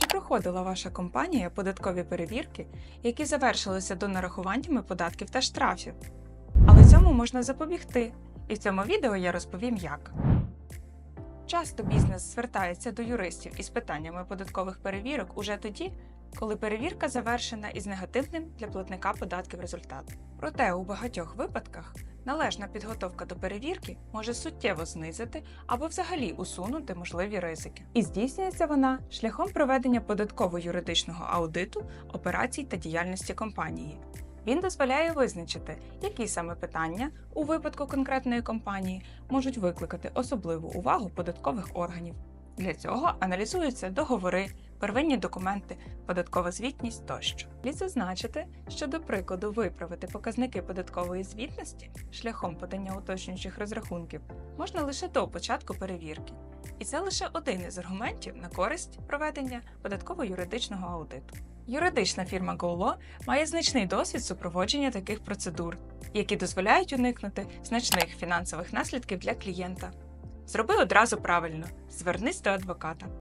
Чи проходила ваша компанія податкові перевірки, які завершилися до нарахуваннями податків та штрафів? Але цьому можна запобігти, і в цьому відео я розповім як. Часто бізнес звертається до юристів із питаннями податкових перевірок уже тоді, коли перевірка завершена із негативним для платника податків результатом. Проте у багатьох випадках належна підготовка до перевірки може суттєво знизити або взагалі усунути можливі ризики. І здійснюється вона шляхом проведення податково-юридичного аудиту операцій та діяльності компанії. Він дозволяє визначити, які саме питання у випадку конкретної компанії можуть викликати особливу увагу податкових органів. Для цього аналізуються договори, первинні документи, податкова звітність тощо. Слід зазначити, що до прикладу виправити показники податкової звітності шляхом подання уточнюючих розрахунків можна лише до початку перевірки. І це лише один із аргументів на користь проведення податково-юридичного аудиту. Юридична фірма GoLaw має значний досвід супроводження таких процедур, які дозволяють уникнути значних фінансових наслідків для клієнта. Зроби одразу правильно, звернись до адвоката.